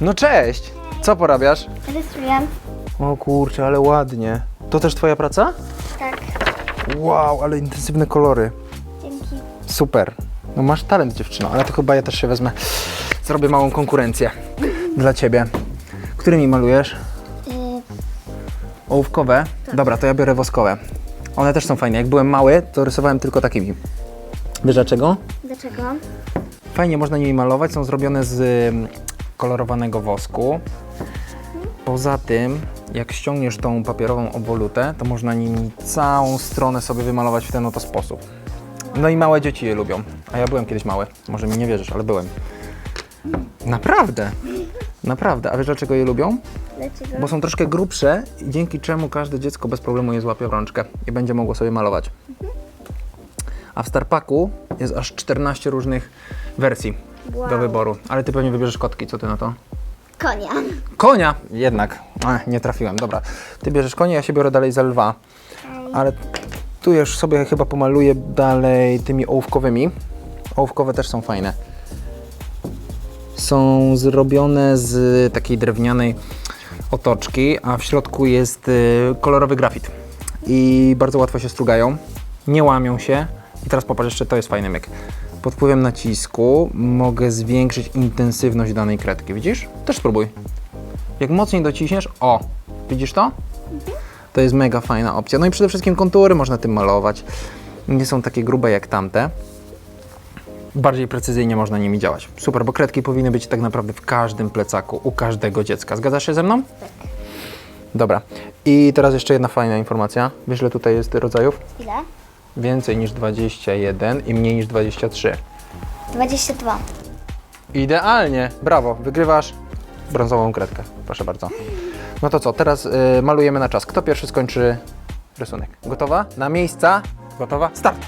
No cześć! Co porabiasz? Rysuję. O kurczę, ale ładnie. To też twoja praca? Tak. Wow, ale intensywne kolory. Dzięki. Super. No masz talent dziewczyno, ale to chyba ja też się wezmę. Zrobię małą konkurencję dla ciebie. Którymi malujesz? Yy, Ołówkowe? Dobra, to ja biorę woskowe. One też są fajne. Jak byłem mały, to rysowałem tylko takimi. Wiesz dlaczego? dlaczego? Fajnie można nimi malować, są zrobione z kolorowanego wosku. Poza tym, jak ściągniesz tą papierową obwolutę, to można nimi całą stronę sobie wymalować w ten oto sposób. No i małe dzieci je lubią. A ja byłem kiedyś mały. Może mi nie wierzysz, ale byłem. Naprawdę. Naprawdę. A wiesz dlaczego je lubią? Dlaczego? Bo są troszkę grubsze i dzięki czemu każde dziecko bez problemu je złapie w rączkę i będzie mogło sobie malować. A w Starpaku jest aż 14 różnych wersji do Wow. wyboru. Ale ty pewnie wybierzesz kotki, co ty na to? Konia. Konia! Jednak. Ech, nie trafiłem, dobra. Ty bierzesz konia, ja się biorę dalej za lwa. Ale tu już sobie chyba pomaluję dalej tymi ołówkowymi. Ołówkowe też są fajne. Są zrobione z takiej drewnianej otoczki, a w środku jest y, kolorowy grafit. I bardzo łatwo się strugają, nie łamią się. I teraz popatrz, jeszcze to jest fajny myk. Pod wpływem nacisku mogę zwiększyć intensywność danej kredki. Widzisz? Też spróbuj. Jak mocniej dociśniesz, o, widzisz to? To jest mega fajna opcja. No i przede wszystkim kontury można tym malować. Nie są takie grube jak tamte. Bardziej precyzyjnie można nimi działać. Super, bo kredki powinny być tak naprawdę w każdym plecaku, u każdego dziecka. Zgadzasz się ze mną? Tak. Dobra. I teraz jeszcze jedna fajna informacja. Wiesz, ile tutaj jest rodzajów? Ile? Więcej niż 21 i mniej niż 23. 22. Idealnie, brawo, wygrywasz brązową kredkę. Proszę bardzo. No to co, teraz y, malujemy na czas. Kto pierwszy skończy rysunek? Gotowa? Na miejsca? Gotowa? Start!